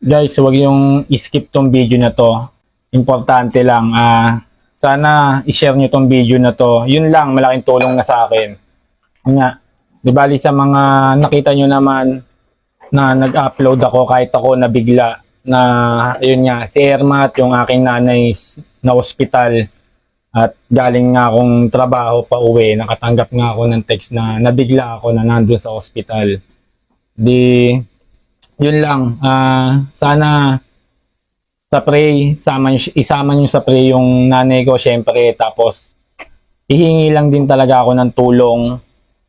guys, huwag yung skip tong video na to. Importante lang. ah sana i-share nyo tong video na to. Yun lang, malaking tulong na sa akin. Nga, di bali sa mga nakita nyo naman na nag-upload ako kahit ako nabigla na yun nga, si Ermat, yung aking nanay na ospital at galing nga akong trabaho pa uwi, nakatanggap nga ako ng text na nabigla ako na nandun sa ospital. Di, yun lang, ah sana sa pray, sama nyo, isama nyo sa pray yung nanay ko, syempre, tapos hihingi lang din talaga ako ng tulong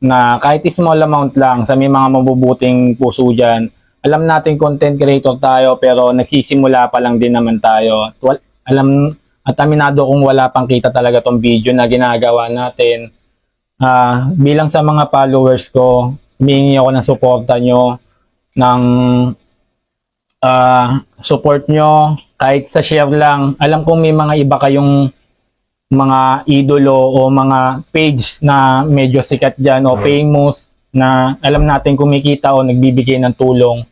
na kahit small amount lang sa may mga mabubuting puso dyan. Alam natin content creator tayo pero nagsisimula pa lang din naman tayo. Wal- alam at aminado kung wala pang kita talaga tong video na ginagawa natin. Ah, bilang sa mga followers ko, humingi ako ng suporta nyo ng ah support nyo kahit sa share lang. Alam kong may mga iba kayong mga idolo o mga page na medyo sikat dyan o famous na alam natin kumikita o nagbibigay ng tulong.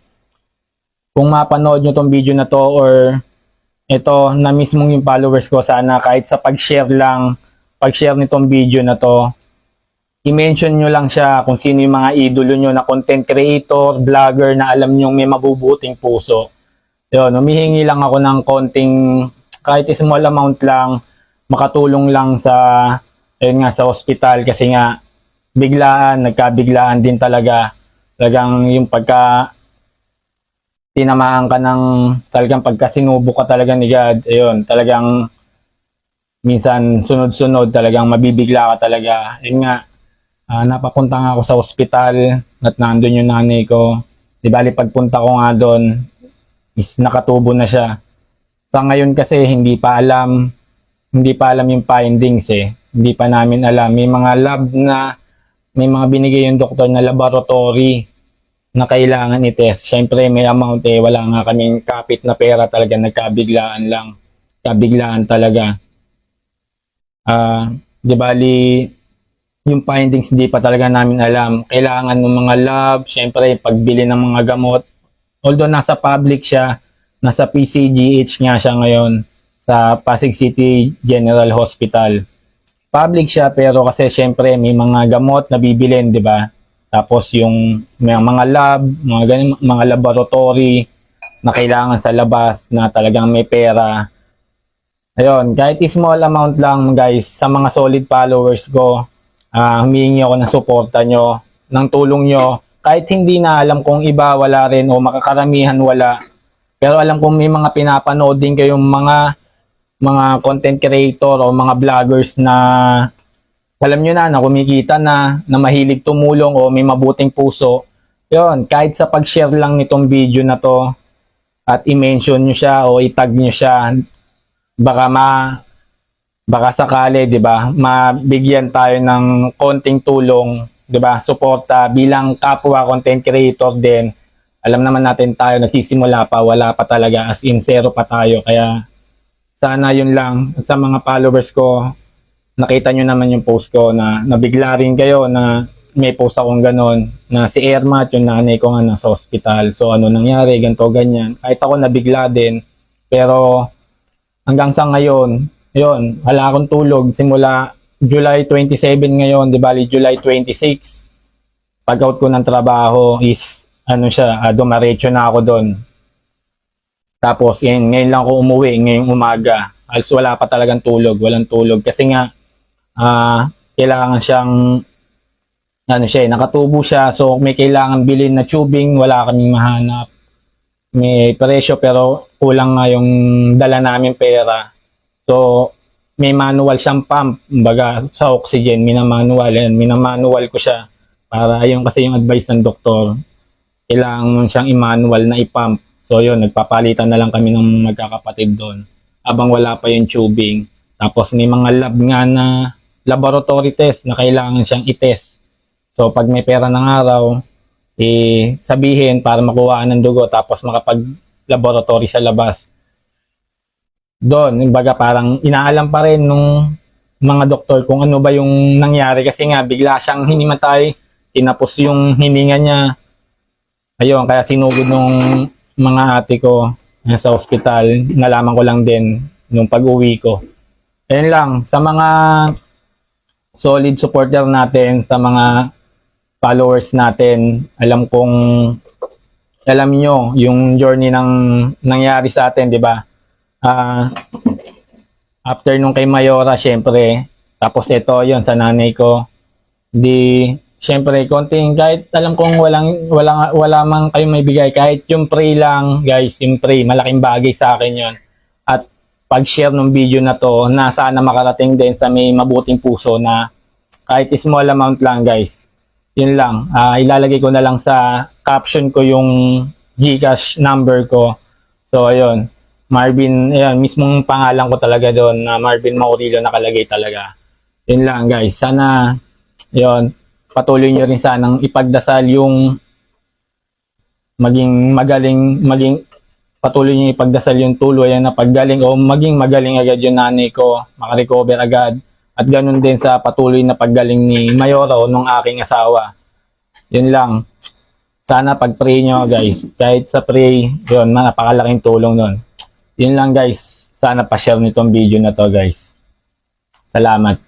Kung mapanood nyo tong video na to or ito na mismong yung followers ko sana kahit sa pag-share lang, pag-share nitong video na to, i-mention nyo lang siya kung sino yung mga idolo nyo na content creator, vlogger na alam nyo may mabubuting puso. Yun, humihingi lang ako ng konting, kahit small amount lang, makatulong lang sa, ayun nga, sa hospital kasi nga, biglaan, nagkabiglaan din talaga. Talagang yung pagka, tinamaan ka ng, talagang pagka sinubok ka talaga ni God, ayun, talagang, minsan sunod-sunod, talagang mabibigla ka talaga. Yun nga, Ah, napapunta nga ako sa ospital at nandun yung nanay ko. Di bali pagpunta ko nga doon is nakatubo na siya. Sa ngayon kasi hindi pa alam hindi pa alam yung findings eh. Hindi pa namin alam. May mga lab na may mga binigay yung doktor na laboratory na kailangan i-test. Siyempre may amount eh. Wala nga kaming kapit na pera talaga. Nagkabiglaan lang. Kabiglaan talaga. Ah, di bali yung findings hindi pa talaga namin alam. Kailangan ng mga lab, syempre pagbili ng mga gamot. Although nasa public siya, nasa PCGH nga siya ngayon sa Pasig City General Hospital. Public siya pero kasi syempre may mga gamot na bibilin, di ba? Tapos yung may mga lab, mga ganun, mga laboratory na kailangan sa labas na talagang may pera. Ayun, kahit small amount lang guys, sa mga solid followers ko, ah humihingi ako ng suporta nyo, ng tulong nyo. Kahit hindi na alam kung iba wala rin o makakaramihan wala. Pero alam kong may mga pinapanood din kayong mga mga content creator o mga vloggers na alam nyo na na kumikita na, na mahilig tumulong o may mabuting puso. Yon, kahit sa pag-share lang nitong video na to at i-mention nyo siya o itag nyo siya, baka ma baka sakali, 'di ba, mabigyan tayo ng konting tulong, 'di ba? Suporta bilang kapwa content creator din. Alam naman natin tayo nagsisimula pa, wala pa talaga as in zero pa tayo. Kaya sana 'yun lang at sa mga followers ko, nakita nyo naman yung post ko na nabigla rin kayo na may post akong ganon na si Ermat, yung nanay ko nga nasa hospital. So ano nangyari, ganto ganyan. Kahit ako nabigla din, pero hanggang sa ngayon, yun, wala akong tulog simula July 27 ngayon, di bali July 26. Pag out ko ng trabaho is ano siya, uh, dumaretso na ako doon. Tapos yun, ngayon lang ako umuwi, ngayong umaga. Alos wala pa talagang tulog, walang tulog kasi nga ah kailangan siyang ano siya, eh, nakatubo siya so may kailangan bilhin na tubing, wala kaming mahanap. May presyo pero kulang nga yung dala namin pera. So, may manual siyang pump, baga sa oxygen, minamanual, yan, minamanual ko siya. Para ayun kasi yung advice ng doktor, kailangan siyang i-manual na i-pump. So yun, nagpapalitan na lang kami ng magkakapatid doon. Abang wala pa yung tubing. Tapos may mga lab nga na laboratory test na kailangan siyang i-test. So pag may pera ng araw, eh, sabihin para makuha ng dugo tapos makapag laboratory sa labas doon, baga parang inaalam pa rin nung mga doktor kung ano ba yung nangyari kasi nga bigla siyang hinimatay, tinapos yung hininga niya. Ayun, kaya sinugod nung mga ate ko nasa ospital. Nalaman ko lang din nung pag-uwi ko. Ayun lang, sa mga solid supporter natin, sa mga followers natin, alam kong alam nyo yung journey ng nangyari sa atin, di ba? Ah, after nung kay Mayora, syempre, tapos ito, yon sa nanay ko, di, syempre, konting, kahit alam kong walang, walang, wala mang kayo may bigay, kahit yung pray lang, guys, yung pray, malaking bagay sa akin yon At pag-share ng video na to, na sana makarating din sa may mabuting puso na kahit small amount lang, guys. Yun lang. Ah, ilalagay ko na lang sa caption ko yung Gcash number ko. So, ayun. Marvin, ayun, mismong pangalan ko talaga doon na Marvin Maurilio nakalagay talaga. Yun lang guys. Sana, yun, patuloy nyo rin sanang ipagdasal yung maging magaling, maging patuloy nyo ipagdasal yung tuloy na paggaling o maging magaling agad yung nanay ko, makarecover agad. At ganun din sa patuloy na paggaling ni Mayoro nung aking asawa. Yun lang. Sana pag-pray nyo guys. Kahit sa pray, yun, napakalaking tulong nun. Yun lang guys. Sana pa-share nitong video na to guys. Salamat.